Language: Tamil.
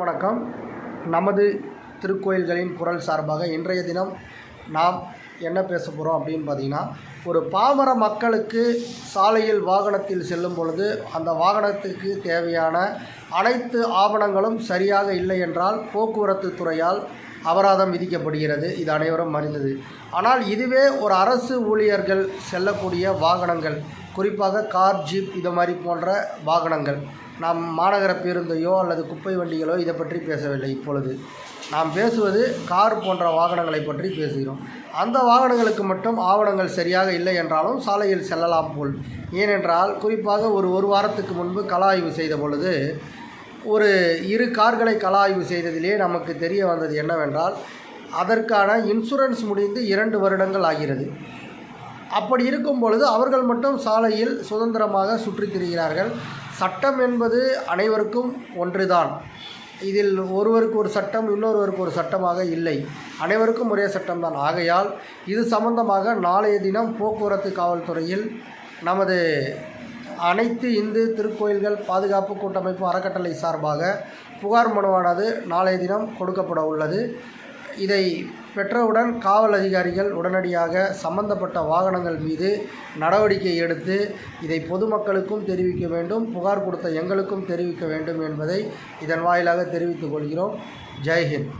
வணக்கம். நமது திருக்கோயில்களின் குரல் சார்பாக இன்றைய தினம் நாம் என்ன பேச போகிறோம் அப்படின்னு பார்த்தீங்கன்னா ஒரு பாமர மக்களுக்கு சாலையில் வாகனத்தில் செல்லும் பொழுது அந்த வாகனத்துக்கு தேவையான அனைத்து ஆவணங்களும் சரியாக இல்லை என்றால் போக்குவரத்து துறையால் அபராதம் விதிக்கப்படுகிறது. இது அனைவரும் அறிந்தது. ஆனால் இதுவே ஒரு அரசு ஊழியர்கள் செல்லக்கூடிய வாகனங்கள். குறிப்பாக கார் ஜீப் இது மாதிரி போன்ற வாகனங்கள். நாம் மாநகர பேருந்தையோ அல்லது குப்பை வண்டிகளோ இதை பற்றி பேசவில்லை இப்பொழுது. நாம் பேசுவது கார் போன்ற வாகனங்களை பற்றி பேசுகிறோம். அந்த வாகனங்களுக்கு மட்டும் ஆவணங்கள் சரியாக இல்லை என்றாலும் சாலையில் செல்லலாம் போல். ஏனென்றால் குறிப்பாக ஒரு ஒரு வாரத்துக்கு முன்பு கள ஆய்வு செய்த பொழுது ஒரு இரு கார்களை கள ஆய்வு செய்ததிலே நமக்கு தெரிய வந்தது என்னவென்றால் அதற்கான இன்சூரன்ஸ் முடிந்து இரண்டு வருடங்கள் ஆகிறது. அப்படி இருக்கும் பொழுது அவர்கள் மட்டும் சாலையில் சுதந்திரமாக சுற்றித் திரிகிறார்கள். சட்டம் என்பது அனைவருக்கும் ஒன்றுதான். இதில் ஒருவருக்கு ஒரு சட்டம் இன்னொருவருக்கு ஒரு சட்டமாக இல்லை. அனைவருக்கும் ஒரே சட்டம்தான். ஆகையால் இது சம்பந்தமாக நாளைய தினம் போக்குவரத்து காவல்துறையில் நமது அனைத்து இந்து திருக்கோயில்கள் பாதுகாப்பு கூட்டமைப்பு அறக்கட்டளை சார்பாக புகார் மனுவானது நாளைய தினம் கொடுக்கப்பட உள்ளது. இதை பெற்றவுடன் காவல் அதிகாரிகள் உடனடியாக சம்பந்தப்பட்ட வாகனங்கள் மீது நடவடிக்கை எடுத்து இதை பொதுமக்களுக்கும் தெரிவிக்க வேண்டும் புகார் கொடுத்த எங்களுக்கும் தெரிவிக்க வேண்டும் என்பதை இதன் வாயிலாக தெரிவித்துக் கொள்கிறோம். ஜெய்ஹிந்த்